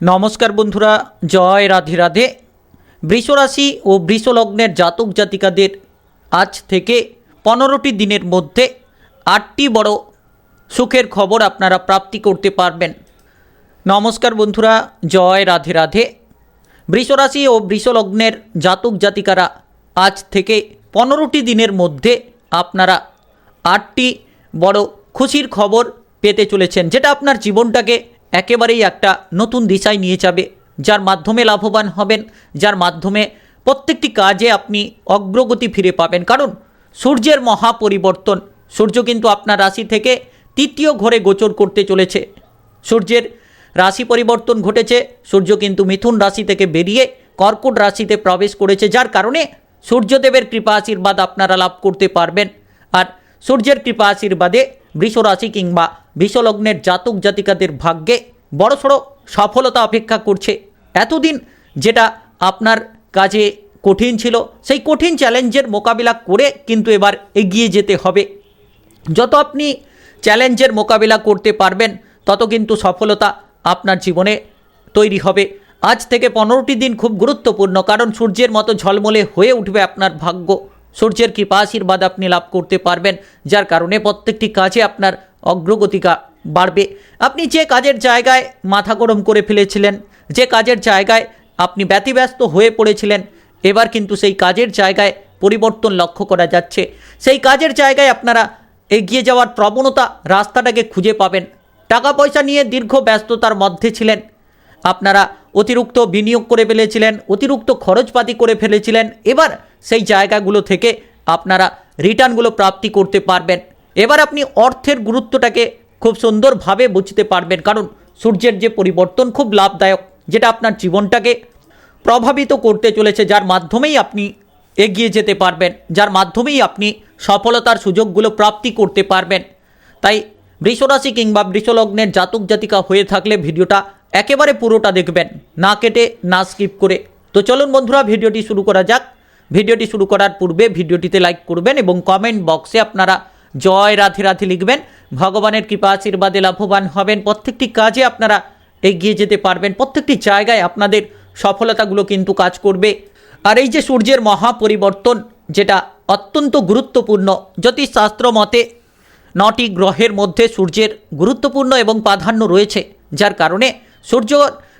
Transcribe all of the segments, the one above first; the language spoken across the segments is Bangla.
নমস্কার বন্ধুরা, জয় রাধে রাধে। বৃষরাশি ও বৃষলগ্নের জাতক জাতিকাদের আজ থেকে পনেরোটি দিনের মধ্যে আটটি বড় সুখের খবর আপনারা প্রাপ্তি করতে পারবেন। নমস্কার বন্ধুরা, জয় রাধে রাধে। বৃষরাশি ও বৃষলগ্নের জাতক জাতিকারা আজ থেকে পনেরোটি দিনের মধ্যে আপনারা আটটি বড় খুশির খবর পেতে চলেছেন, যেটা আপনার জীবনটাকে একেবারেই একটা নতুন দিশায় নিয়ে যাবে, যার মাধ্যমে লাভবান হবেন, যার মাধ্যমে প্রত্যেকটি কাজে আপনি অগ্রগতি ফিরে পাবেন। কারণ সূর্যের মহা পরিবর্তন সূর্য কিন্তু আপনার রাশি থেকে তৃতীয় ঘরে গোচর করতে চলেছে। সূর্যের রাশি পরিবর্তন ঘটেছে, সূর্য কিন্তু মিথুন রাশি থেকে বেরিয়ে কর্কট রাশিতে প্রবেশ করেছে, যার কারণে সূর্যদেবের কৃপা আশীর্বাদ আপনারা লাভ করতে পারবেন। আর সূর্যের কৃপা আশীর্বাদে বৃষ রাশি কিংবা বিষলগ্নের জাতক জাতিকাদের ভাগ্যে বড়সড় সফলতা অপেক্ষা করছে। এতদিন যেটা আপনার কাজে কঠিন ছিল, সেই কঠিন চ্যালেঞ্জের মোকাবিলা করে কিন্তু এবার এগিয়ে যেতে হবে। যত আপনি চ্যালেঞ্জের মোকাবিলা করতে পারবেন, তত কিন্তু সফলতা আপনার জীবনে তৈরি হবে। আজ থেকে পনেরোটি দিন খুব গুরুত্বপূর্ণ, কারণ সূর্যের মতো ঝলমলে হয়ে উঠবে আপনার ভাগ্য। সূর্যের কৃপা আশীর্বাদ আপনি লাভ করতে পারবেন, যার কারণে প্রত্যেকটি কাজে আপনার অগ্রগতিকা বাড়বে। আপনি যে কাজের জায়গায় মাথা গরম করে ফেলেছিলেন, যে কাজের জায়গায় আপনি ব্যতিব্যস্ত হয়ে পড়েছিলেন, এবার কিন্তু সেই কাজের জায়গায় পরিবর্তন লক্ষ্য করা যাচ্ছে। সেই কাজের জায়গায় আপনারা এগিয়ে যাওয়ার প্রবণতা রাস্তাটাকে খুঁজে পাবেন। টাকা পয়সা নিয়ে দীর্ঘ ব্যস্ততার মধ্যে ছিলেন। আপনারা অতিরিক্ত বিনিয়োগ করে ফেলেছিলেন, অতিরিক্ত খরচপাতি করে ফেলেছিলেন, এবার সেই জায়গাগুলো থেকে আপনারা রিটার্নগুলো প্রাপ্তি করতে পারবেন। এবার আপনি অর্থের গুরুত্বটাকে খুব সুন্দরভাবে বুঝতে পারবেন। কারণ সূর্যের যে পরিবর্তন খুব লাভদায়ক, যেটা আপনার জীবনটাকে প্রভাবিত করতে চলেছে, যার মাধ্যমেই আপনি এগিয়ে যেতে পারবেন, যার মাধ্যমেই আপনি সফলতার সুযোগগুলো প্রাপ্তি করতে পারবেন। তাই বৃষরাশি কিংবা বৃষলগ্নের জাতক জাতিকা হয়ে থাকলে ভিডিওটা একেবারে পুরোটা দেখবেন, না কেটে, না স্কিপ করে। তো চলুন বন্ধুরা, ভিডিওটি শুরু করা যাক। ভিডিওটি শুরু করার পূর্বে ভিডিওটিতে লাইক করবেন এবং কমেন্ট বক্সে আপনারা জয় রাধে রাধে লিখবেন। ভগবানের কৃপা আশীর্বাদে লাভবান হবেন। প্রত্যেকটি কাজে আপনারা এগিয়ে যেতে পারবেন। প্রত্যেকটি জায়গায় আপনাদের সফলতাগুলো কিন্তু কাজ করবে। আর এই যে সূর্যের মহা পরিবর্তন যেটা অত্যন্ত গুরুত্বপূর্ণ, জ্যোতিষশাস্ত্র মতে নটি গ্রহের মধ্যে সূর্যের গুরুত্বপূর্ণ এবং প্রাধান্য রয়েছে। যার কারণে সূর্য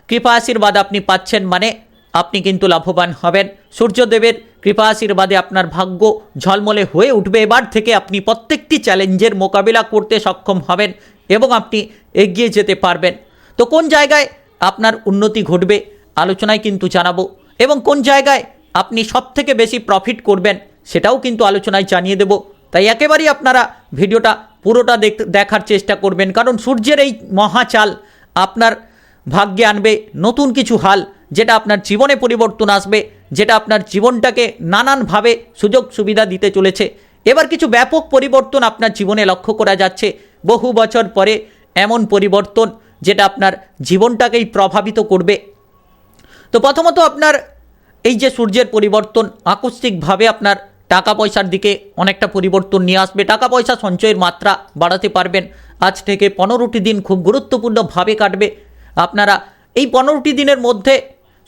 কৃপা আশীর্বাদ আপনি পাচ্ছেন মানে আপনি কিন্তু লাভবান হবেন। সূর্যদেবের কৃপা আশীর্বাদে আপনার ভাগ্য ঝলমলে হয়ে উঠবে। এবার থেকে আপনি প্রত্যেকটি চ্যালেঞ্জের মোকাবিলা করতে সক্ষম হবেন এবং আপনি এগিয়ে যেতে পারবেন। তো কোন জায়গায় আপনার উন্নতি ঘটবে আলোচনায় কিন্তু জানাব এবং কোন জায়গায় আপনি সব থেকে বেশি প্রফিট করবেন সেটাও কিন্তু আলোচনায় জানিয়ে দেব। তাই একেবারেই আপনারা ভিডিওটা পুরোটা দেখ- দেখার চেষ্টা করবেন। কারণ সূর্যের এই মহাচাল আপনার ভাগ্যে আনবে, নতুন কিছু হাল যেটা আপনার জীবনে পরিবর্তন আসবে যেটা আপনার জীবনটাকে নানানভাবে সুযোগ সুবিধা দিতে চলেছে। এবার কিছু ব্যাপক পরিবর্তন আপনার জীবনে লক্ষ্য করা যাচ্ছে। বহু বছর পরে এমন পরিবর্তন যেটা আপনার জীবনটাকেই প্রভাবিত করবে। তো প্রথমত আপনার এই যে সূর্যের পরিবর্তন, আকস্মিকভাবে আপনার টাকা পয়সার দিকে অনেকটা পরিবর্তন নিয়ে আসবে। টাকা পয়সা সঞ্চয়ের মাত্রা বাড়াতে পারবেন। আজ থেকে পনেরোটি দিন খুব গুরুত্বপূর্ণভাবে কাটবে। আপনারা এই পনেরোটি দিনের মধ্যে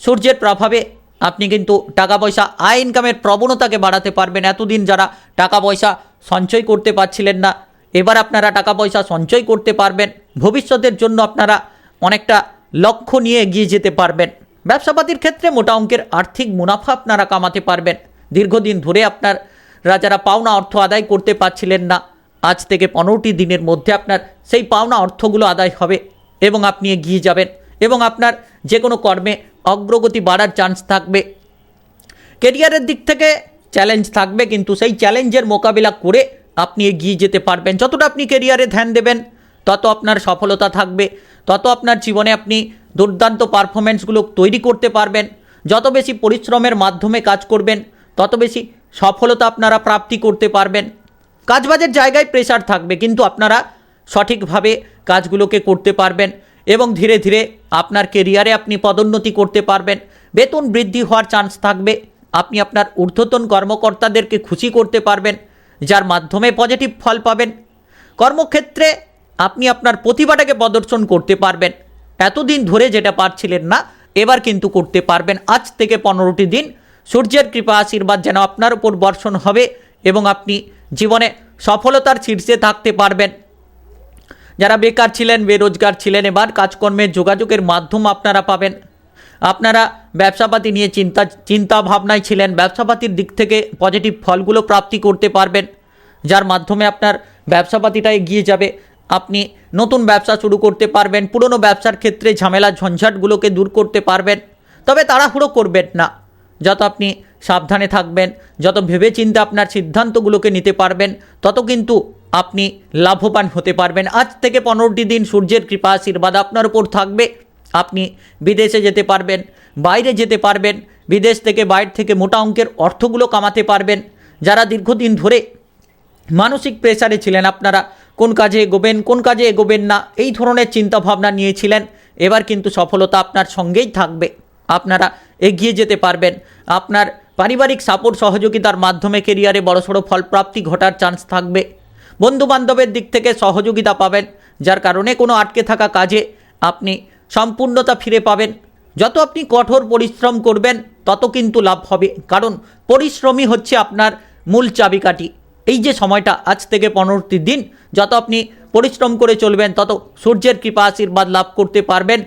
সূর্যের প্রভাবে আপনি কিন্তু টাকা পয়সা আয় ইনকামের প্রবণতাকে বাড়াতে পারবেন। এতদিন যারা টাকা পয়সা সঞ্চয় করতে পারছিলেন না, এবার আপনারা টাকা পয়সা সঞ্চয় করতে পারবেন। ভবিষ্যতের জন্য আপনারা অনেকটা লক্ষ্য নিয়ে এগিয়ে যেতে পারবেন। ব্যবসাপাতির ক্ষেত্রে মোটা অঙ্কের আর্থিক মুনাফা আপনারা কামাতে পারবেন। দীর্ঘদিন ধরে আপনারা যারা পাওনা অর্থ আদায় করতে পারছিলেন না, আজ থেকে পনেরোটি দিনের মধ্যে আপনার সেই পাওনা অর্থগুলো আদায় হবে এবং আপনি এগিয়ে যাবেন এবং আপনার যে কোনো কর্মে অগ্রগতি বাড়ার চান্স থাকবে। কেরিয়ারের দিক থেকে চ্যালেঞ্জ থাকবে, কিন্তু সেই চ্যালেঞ্জের মোকাবিলা করে আপনি এগিয়ে যেতে পারবেন। যতটা আপনি কেরিয়ারে ধ্যান দেবেন, তত আপনার সফলতা থাকবে। তত আপনার জীবনে আপনি দুর্দান্ত পারফরমেন্সগুলো তৈরি করতে পারবেন। যত বেশি পরিশ্রমের মাধ্যমে কাজ করবেন, তত বেশি সফলতা আপনারা প্রাপ্তি করতে পারবেন। কাজবাজের জায়গায় প্রেশার থাকবে, কিন্তু আপনারা সঠিকভাবে কাজগুলোকে করতে পারবেন। এবং ধীরে ধীরে আপনার কেরিয়ারে আপনি পদোন্নতি করতে পারবেন। বেতন বৃদ্ধি হওয়ার চান্স থাকবে। আপনি আপনার ঊর্ধ্বতন কর্মকর্তাদেরকে খুশি করতে পারবেন, যার মাধ্যমে পজিটিভ ফল পাবেন। কর্মক্ষেত্রে আপনি আপনার প্রতিভাটাকে প্রদর্শন করতে পারবেন। এতদিন ধরে যেটা পারছিলেন না, এবার কিন্তু করতে পারবেন। আজ থেকে পনেরোটি দিন সূর্যের কৃপা আশীর্বাদ যেন আপনার উপর বর্ষণ হবে এবং আপনি জীবনে সফলতার শীর্ষে থাকতে পারবেন। যারা বেকার ছিলেন, বেরোজগার ছিলেন, এবার কাজকর্মের যোগাযোগের মাধ্যম আপনারা পাবেন। আপনারা ব্যবসাপাতি নিয়ে চিন্তা চিন্তা ভাবনায় ছিলেন, ব্যবসাপাতির দিক থেকে পজিটিভ ফলগুলো প্রাপ্তি করতে পারবেন, যার মাধ্যমে আপনার ব্যবসাপাতিটা এগিয়ে যাবে। আপনি নতুন ব্যবসা শুরু করতে পারবেন, পুরনো ব্যবসার ক্ষেত্রে ঝামেলা, ঝঞ্ঝাটগুলোকে দূর করতে পারবেন, তবে তাড়াহুড়ো করবেন না। যত আপনি সাবধানে থাকবেন, যত ভেবেচিন্তে আপনার সিদ্ধান্তগুলোকে নিতে পারবেন, তত কিন্তু আপনি লাভবান হতে পারবেন। আজ থেকে পনেরোটি দিন সূর্যের কৃপা আশীর্বাদ আপনার উপর থাকবে। আপনি বিদেশে যেতে পারবেন, বাইরে যেতে পারবেন, বিদেশ থেকে বাইরে থেকে মোটা অঙ্কের অর্থগুলো কামাতে পারবেন। যারা দীর্ঘদিন ধরে মানসিক প্রেসারে ছিলেন, আপনারা কোন কাজে এগোবেন, কোন কাজে এগোবেন না, এই ধরনের চিন্তা ভাবনা নিয়েছিলেন। এবার কিন্তু সফলতা আপনার সঙ্গেই থাকবে। আপনারা এগিয়ে যেতে পারবেন। আপনার পারিবারিক সাপোর্ট সহযোগিতার মাধ্যমে কেরিয়ারে বড়সড় ফলপ্রাপ্তি ঘটার চান্স থাকবে। বন্ধু বান্ধবের দিক থেকে সহযোগিতা পাবেন, যার কারণে কোনো আটকে থাকা কাজে আপনি সম্পূর্ণতা ফিরে পাবেন। যত আপনি কঠোর পরিশ্রম করবেন, তত কিন্তু লাভ হবে। কারণ পরিশ্রমই হচ্ছে আপনার মূল চাবিকাঠি। এই যে সময়টা, আজ থেকে পনেরোটি দিন, যত আপনি পরিশ্রম করে চলবেন, তত সূর্যের কৃপা আশীর্বাদ লাভ করতে পারবেন।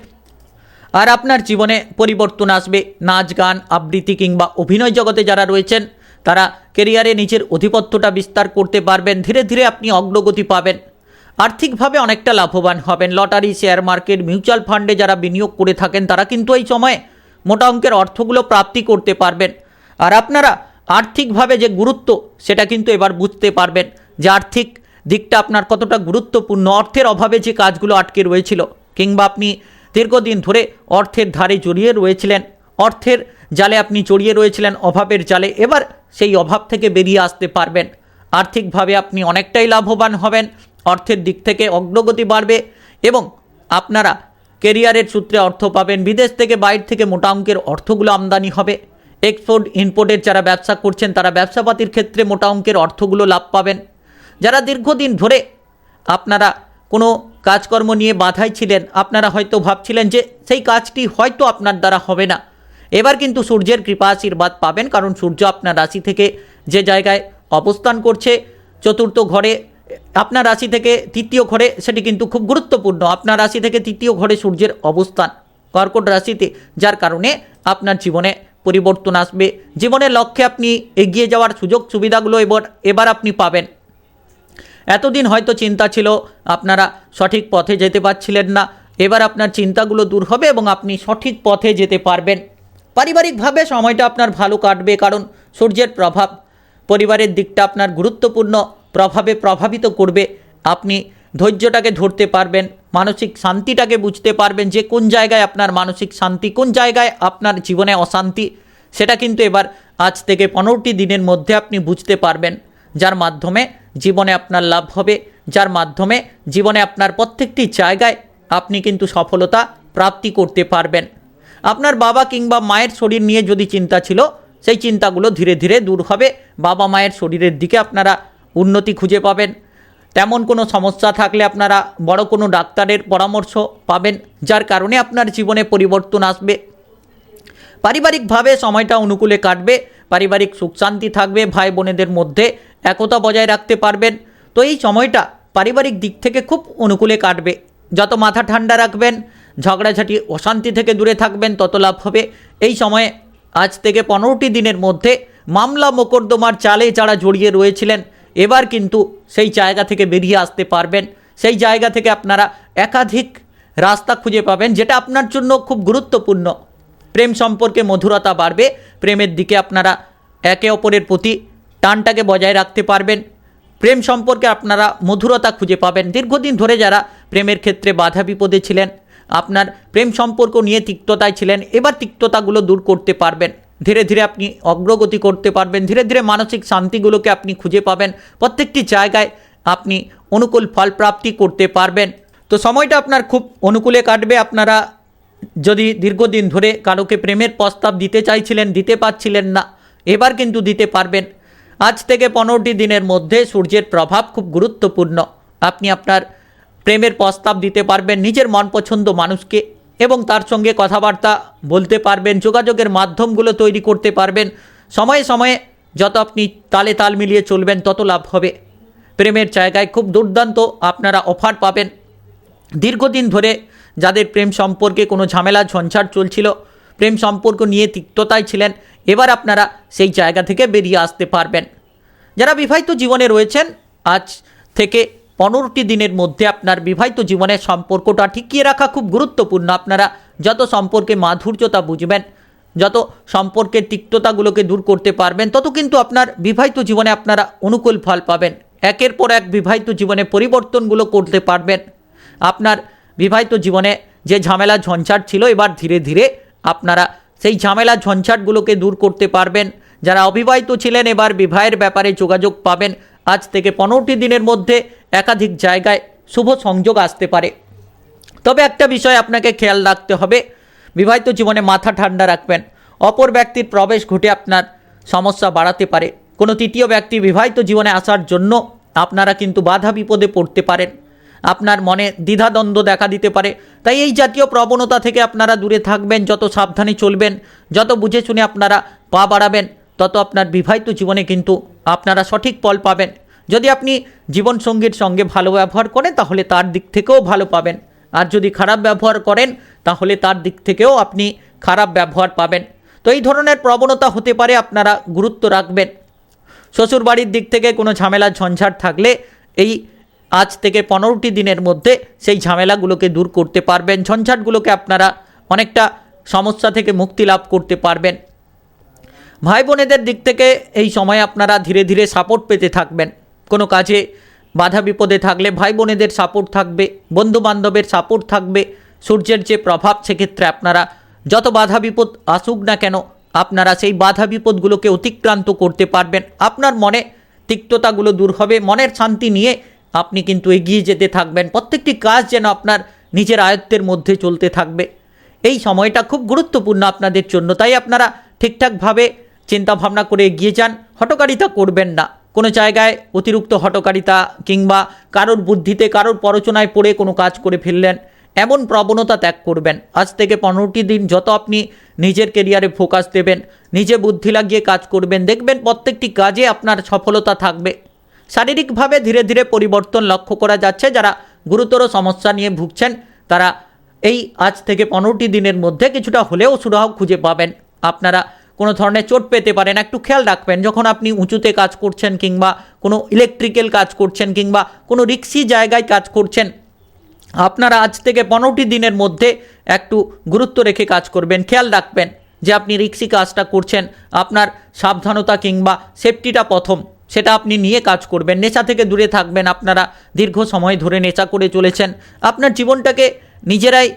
আর আপনার জীবনে পরিবর্তন আসবে। নাচ, গান, আবৃত্তি কিংবা অভিনয় জগতে যারা রয়েছেন তারা কেরিয়ারে নিজের অধিপত্যটা বিস্তার করতে পারবেন, ধীরে ধীরে আপনি অগ্রগতি পাবেন। আর্থিকভাবে অনেকটা লাভবান হবেন। লটারি, শেয়ার মার্কেট, মিউচুয়াল ফান্ডে যারা বিনিয়োগ করে থাকেন, তারা কিন্তু এই সময়ে মোটা অঙ্কের অর্থগুলো প্রাপ্তি করতে পারবেন। আর আপনারা আর্থিকভাবে যে গুরুত্ব, সেটা কিন্তু এবার বুঝতে পারবেন যে আর্থিক দিকটা আপনার কতটা গুরুত্বপূর্ণ, অর্থের অভাবে যে কাজগুলো আটকে রয়েছিল, কিংবা আপনি দীর্ঘদিন ধরে অর্থের ধারে জড়িয়ে রয়েছিলেন। অর্থের জালে আপনি জড়িয়ে রয়েছিলেন, অভাবের জালে। এবার সেই অভাব থেকে বেরিয়ে আসতে পারবেন। আর্থিকভাবে আপনি অনেকটাই লাভবান হবেন, অর্থের দিক থেকে অগ্রগতি বাড়বে এবং আপনারা কেরিয়ারের সূত্রে অর্থ পাবেন, বিদেশ থেকে বাইরে থেকে মোটা অঙ্কের অর্থগুলো আমদানি হবে। এক্সপোর্ট, ইম্পোর্টের যারা ব্যবসা করছেন, তারা ব্যবসাপাতির ক্ষেত্রে মোটা অঙ্কের অর্থগুলো লাভ পাবেন। যারা দীর্ঘদিন ধরে আপনারা কোনো কাজকর্ম নিয়ে বাধাই ছিলেন, আপনারা হয়তো ভাবছিলেন যে সেই কাজটি হয়তো আপনার দ্বারা হবে না। এবার কিন্তু সূর্যের কৃপা আশীর্বাদ পাবেন, কারণ সূর্য আপনার রাশি থেকে যে জায়গায় অবস্থান করছে, চতুর্থ ঘরে, আপনার রাশি থেকে তৃতীয় ঘরে, সেটি কিন্তু খুব গুরুত্বপূর্ণ। আপনার রাশি থেকে তৃতীয় ঘরে সূর্যের অবস্থান, কর্কট রাশিতে, যার কারণে আপনার জীবনে পরিবর্তন আসবে। জীবনের লক্ষ্যে আপনি এগিয়ে যাওয়ার সুযোগ সুবিধাগুলো এবার এবার আপনি পাবেন। এতদিন হয়তো চিন্তা ছিল, আপনারা সঠিক পথে যেতে পারছিলেন না। এবার আপনার চিন্তাগুলো দূর হবে এবং আপনি সঠিক পথে যেতে পারবেন। পারিবারিকভাবে সময়টা আপনার ভালো কাটবে, কারণ সূর্যের প্রভাব পরিবারের দিকটা আপনার গুরুত্বপূর্ণ, প্রভাবে প্রভাবিত করবে। আপনি ধৈর্যটাকে ধরতে পারবেন, মানসিক শান্তিটাকে বুঝতে পারবেন যে কোন জায়গায় আপনার মানসিক শান্তি, কোন জায়গায় আপনার জীবনে অশান্তি, সেটা কিন্তু এবার আজ থেকে পনেরোটি দিনের মধ্যে আপনি বুঝতে পারবেন, যার মাধ্যমে জীবনে আপনার লাভ হবে, যার মাধ্যমে জীবনে আপনার প্রত্যেকটি জায়গায় আপনি কিন্তু সফলতা প্রাপ্তি করতে পারবেন। আপনার বাবা কিংবা মায়ের শরীর নিয়ে যদি চিন্তা ছিল, সেই চিন্তাগুলো ধীরে ধীরে দূর হবে। বাবা মায়ের শরীরের দিকে আপনারা উন্নতি খুঁজে পাবেন। তেমন কোনো সমস্যা থাকলে আপনারা বড় কোনো ডাক্তারের পরামর্শ পাবেন, যার কারণে আপনার জীবনে পরিবর্তন আসবে। পারিবারিকভাবে সময়টা অনুকূলে কাটবে, পারিবারিক সুখ শান্তি থাকবে, ভাই বোনেদের মধ্যে একতা বজায় রাখতে পারবেন। তো এই সময়টা পারিবারিক দিক থেকে খুব অনুকূলে কাটবে। যত মাথা ঠান্ডা রাখবেন ঝগড়াঝাটি অশান্তি থেকে দূরে থাকবেন, তত লাভ হবে। এই সময়ে আজ থেকে পনেরোটি দিনের মধ্যে মামলা মোকদ্দমার চালে যারা জড়িয়ে রয়েছিলেন। এবার কিন্তু সেই জায়গা থেকে বেরিয়ে আসতে পারবেন। সেই জায়গা থেকে আপনারা একাধিক রাস্তা খুঁজে পাবেন, যেটা আপনার জন্য খুব গুরুত্বপূর্ণ। প্রেম সম্পর্কে মধুরতা বাড়বে, প্রেমের দিকে আপনারা একে অপরের প্রতি টানটাকে বজায় রাখতে পারবেন। প্রেম সম্পর্কে আপনারা মধুরতা খুঁজে পাবেন। দীর্ঘদিন ধরে যারা প্রেমের ক্ষেত্রে বাধা বিপদে ছিলেন আপনার প্রেম সম্পর্ক নিয়ে তিক্ততায় ছিলেন, এবার তিক্ততাগুলো দূর করতে পারবেন। ধীরে ধীরে আপনি অগ্রগতি করতে পারবেন, ধীরে ধীরে মানসিক শান্তিগুলোকে আপনি খুঁজে পাবেন। প্রত্যেকটি জায়গায় আপনি অনুকূল ফল প্রাপ্তি করতে পারবেন। তো সময়টা আপনার খুব অনুকূলে কাটবে। আপনারা যদি দীর্ঘদিন ধরে কারোকে প্রেমের প্রস্তাব দিতে চাইছিলেন, দিতে পারছিলেন না, এবার কিন্তু দিতে পারবেন। আজ থেকে পনেরোটি দিনের মধ্যে সূর্যের প্রভাব খুব গুরুত্বপূর্ণ। আপনি আপনার প্রেমের প্রস্তাব দিতে পারবেন নিজের মন পছন্দ মানুষকে এবং তার সঙ্গে কথাবার্তা বলতে পারবেন, যোগাযোগের মাধ্যমগুলো তৈরি করতে পারবেন। সময়ে সময়ে যত আপনি তালে তাল মিলিয়ে চলবেন, তত লাভ হবে। প্রেমের জায়গায় খুব দুর্দান্ত আপনারা অফার পাবেন। দীর্ঘদিন ধরে যাদের প্রেম সম্পর্কে কোনো ঝামেলা, ঝঞ্ঝাট চলছিল, প্রেম সম্পর্ক নিয়ে তিক্ততায় ছিলেন, এবার আপনারা সেই জায়গা থেকে বেরিয়ে আসতে পারবেন। যারা বিবাহিত জীবনে রয়েছেন, আজ থেকে পনেরোটি দিনের মধ্যে আপনার বিবাহিত জীবনের সম্পর্কটা ঠিকিয়ে রাখা খুব গুরুত্বপূর্ণ। আপনারা যত সম্পর্কে মাধুর্যতা বুঝবেন, যত সম্পর্কের তিক্ততাগুলোকে দূর করতে পারবেন, তত কিন্তু আপনার বিবাহিত জীবনে আপনারা অনুকূল ফল পাবেন। একের পর এক বিবাহিত জীবনে পরিবর্তনগুলো করতে পারবেন। আপনার বিবাহিত জীবনে যে ঝামেলা ঝঞ্ঝাট ছিল, এবার ধীরে ধীরে আপনারা সেই ঝামেলা ঝঞ্ঝাটগুলোকে দূর করতে পারবেন। যারা অবিবাহিত ছিলেন, এবার বিবাহের ব্যাপারে যোগাযোগ পাবেন। আজ থেকে পনেরোটি দিনের মধ্যে একাধিক জায়গায় শুভ সংযোগ আসতে পারে। তবে একটা বিষয় আপনাকে খেয়াল রাখতে হবে। বিবাহিত জীবনে মাথা ঠান্ডা রাখবেন। অপর ব্যক্তির প্রবেশ ঘটে আপনার সমস্যা বাড়াতে পারে। কোনো তৃতীয় ব্যক্তি বিবাহিত জীবনে আসার জন্য আপনারা কিন্তু বাধা বিপদে পড়তে পারেন। আপনার মনে দ্বিধাদ্বন্দ্ব দেখা দিতে পারে। তাই এই জাতীয় প্রবণতা থেকে আপনারা দূরে থাকবেন। যত সাবধানে চলবেন, যত বুঝে শুনে আপনারা পা বাড়াবেন তত আপনার বিবাহিত জীবনে কিন্তু আপনারা সঠিক ফল পাবেন। যদি আপনি জীবনসঙ্গীর সঙ্গে ভালো ব্যবহার করেন, তাহলে তার দিক থেকেও ভালো পাবেন। আর যদি খারাপ ব্যবহার করেন, তাহলে তার দিক থেকেও আপনি খারাপ ব্যবহার পাবেন। তো এই ধরনের প্রবণতা হতে পারে আপনারা গুরুত্ব রাখবেন। শ্বশুরবাড়ির দিক থেকে কোনো ঝামেলা, ঝঞ্ঝাট থাকলে এই আজ থেকে পনেরোটি দিনের মধ্যে সেই ঝামেলাগুলোকে দূর করতে পারবেন। ঝঞ্ঝাটগুলোকে আপনারা অনেকটা সমস্যা থেকে মুক্তি লাভ করতে পারবেন। ভাই বোনেদের দিক থেকে এই সময় আপনারা ধীরে ধীরে সাপোর্ট পেতে থাকবেন। কোনো কাজে বাধা বিপদে থাকলে ভাই বোনেদের সাপোর্ট থাকবে বন্ধু বান্ধবের সাপোর্ট থাকবে। সূর্যের যে প্রভাব, সেক্ষেত্রে আপনারা যত বাধা বিপদ আসুক না কেন, আপনারা সেই বাধা বিপদগুলোকে অতিক্রান্ত করতে পারবেন। আপনার মনে তিক্ততাগুলো দূর হবে, মনের শান্তি নিয়ে আপনি কিন্তু এগিয়ে যেতে থাকবেন। প্রত্যেকটি কাজ যেন আপনার নিজের আয়ত্তের মধ্যে চলতে থাকবে। এই সময়টা খুব গুরুত্বপূর্ণ আপনাদের জন্য। তাই আপনারা ঠিকঠাকভাবে চিন্তা ভাবনা করে এগিয়ে যান হটকারিতা করবেন না। কোনো জায়গায় অতিরিক্ত হটকারিতা কিংবা কারোর বুদ্ধিতে কারোর পরচনায় পড়ে কোনো কাজ করে ফেললেন, এমন প্রবণতা ত্যাগ করবেন। আজ থেকে পনেরোটি দিন যত আপনি নিজের কেরিয়ারে ফোকাস দেবেন, নিজে বুদ্ধি লাগিয়ে কাজ করবেন, দেখবেন প্রত্যেকটি কাজে আপনার সফলতা থাকবে। শারীরিকভাবে ধীরে ধীরে পরিবর্তন লক্ষ্য করা যাচ্ছে, যারা গুরুতর সমস্যা নিয়ে ভুগছেন, তারা এই আজ থেকে পনেরোটি দিনের মধ্যে কিছুটা হলেও সুরাহ খুঁজে পাবেন। আপনারা কোনো ধরনের চোট পেতে পারেন একটু খেয়াল রাখবেন, যখন আপনি উঁচুতে কাজ করছেন কিংবা কোনো ইলেকট্রিক্যাল কাজ করছেন কিংবা কোনো রিক্সি জায়গায় কাজ করছেন, আপনারা আজ থেকে পনেরোটি দিনের মধ্যে একটু গুরুত্ব রেখে কাজ করবেন। খেয়াল রাখবেন যে আপনি রিক্সি কাজটা করছেন, আপনার সাবধানতা কিংবা সেফটিটা প্রথম, সেটা আপনি নিয়ে কাজ করবেন। নেশা থেকে দূরে থাকবেন, আপনারা দীর্ঘ সময় ধরে নেশা করে চলেছেন, আপনার জীবনটাকে নিজেরাই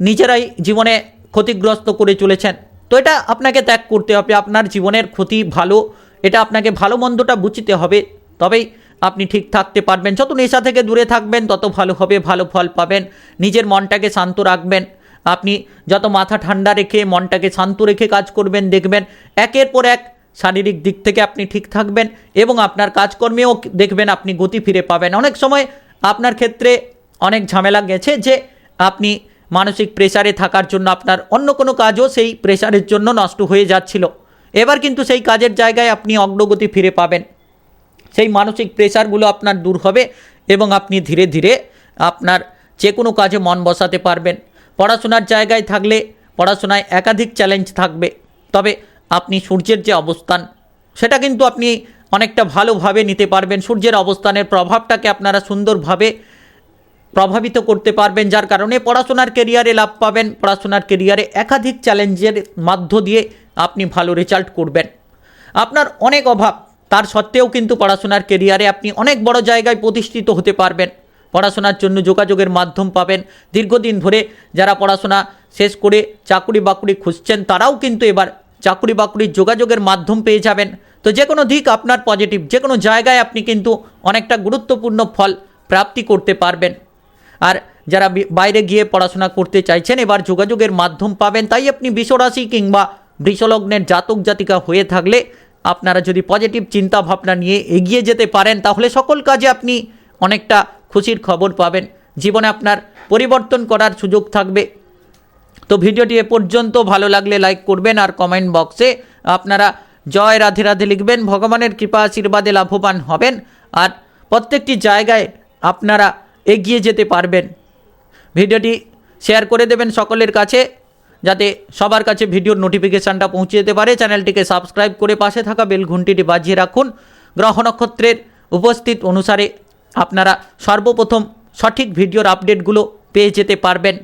নিজেরাই জীবনে ক্ষতিগ্রস্ত করে চলেছেন। তো এটা আপনাকে ত্যাগ করতে হবে, আপনার জীবনের ক্ষতি ভালো, এটা আপনাকে ভালো মন্দটা বুঝতে হবে, তবেই আপনি ঠিক থাকতে পারবেন। যত নেশা থেকে দূরে থাকবেন, তত ভালো হবে, ভালো ফল পাবেন। নিজের মনটাকে শান্ত রাখবেন। আপনি যত মাথা ঠান্ডা রেখে মনটাকে শান্ত রেখে কাজ করবেন, দেখবেন একের পর এক শারীরিক দিক থেকে আপনি ঠিক থাকবেন এবং আপনার কাজকর্মেও দেখবেন আপনি গতি ফিরে পাবেন। অনেক সময় আপনার ক্ষেত্রে অনেক ঝামেলা গেছে যে আপনি মানসিক প্রেসারে থাকার জন্য আপনার অন্য কোনো কাজও সেই প্রেসারের জন্য নষ্ট হয়ে যাচ্ছিল। এবার কিন্তু সেই কাজের জায়গায় আপনি অগ্রগতি ফিরে পাবেন। সেই মানসিক প্রেশারগুলো আপনার দূর হবে এবং আপনি ধীরে ধীরে আপনার যে কোনো কাজে মন বসাতে পারবেন। পড়াশোনার জায়গায় থাকলে পড়াশোনায় একাধিক চ্যালেঞ্জ থাকবে। তবে আপনি সূর্যের যে অবস্থান, সেটা কিন্তু আপনি অনেকটা ভালোভাবে নিতে পারবেন। সূর্যের অবস্থানের প্রভাবটাকে আপনারা সুন্দরভাবে প্রভাবিত করতে পারবেন, যার কারণে পড়াশোনার কেরিয়ারে লাভ পাবেন। পড়াশোনার কেরিয়ারে একাধিক চ্যালেঞ্জের মাধ্য দিয়ে আপনি ভালো রেজাল্ট করবেন। আপনার অনেক অভাব, তার সত্ত্বেও কিন্তু পড়াশোনার কেরিয়ারে আপনি অনেক বড় জায়গায় প্রতিষ্ঠিত হতে পারবেন। পড়াশোনার জন্য যোগাযোগের মাধ্যম পাবেন। দীর্ঘদিন ধরে যারা পড়াশোনা শেষ করে চাকুরি বাকুরি খুঁজছেন, তারাও কিন্তু এবার চাকুরি বাকুরির যোগাযোগের মাধ্যম পেয়ে যাবেন। তো যে কোনো দিক আপনার পজিটিভ যে কোনো জায়গায় আপনি কিন্তু অনেকটা গুরুত্বপূর্ণ ফল প্রাপ্তি করতে পারবেন। আর যারা বাইরে গিয়ে পড়াশোনা করতে চাইছেন, এবার যোগাযোগের মাধ্যম পাবেন। তাই আপনি বিশ্বরাশি কিংবা বৃষলগ্নের জাতক জাতিকা হয়ে থাকলে আপনারা যদি পজিটিভ চিন্তা ভাবনা নিয়ে এগিয়ে যেতে পারেন, তাহলে সকল কাজে আপনি অনেকটা খুশির খবর পাবেন। জীবনে আপনার পরিবর্তন করার সুযোগ থাকবে। তো ভিডিওটি এ পর্যন্ত। ভালো লাগলে লাইক করবেন আর কমেন্ট বক্সে আপনারা জয় রাধে রাধে লিখবেন। ভগবানের কৃপা আশীর্বাদে লাভবান হবেন। আর প্রত্যেকটি জায়গায় আপনারা এগিয়ে যেতে পারবেন। ভিডিওটি শেয়ার করে দেবেন সকলের কাছে, যাতে সবার কাছে ভিডিওর নোটিফিকেশানটা পৌঁছে যেতে পারে। চ্যানেলটিকে সাবস্ক্রাইব করে পাশে থাকা বেল ঘন্টিটি বাজিয়ে রাখুন। গ্রহ নক্ষত্রের উপস্থিত অনুসারে আপনারা সর্বপ্রথম সঠিক ভিডিওর আপডেটগুলো পেয়ে যেতে পারবেন।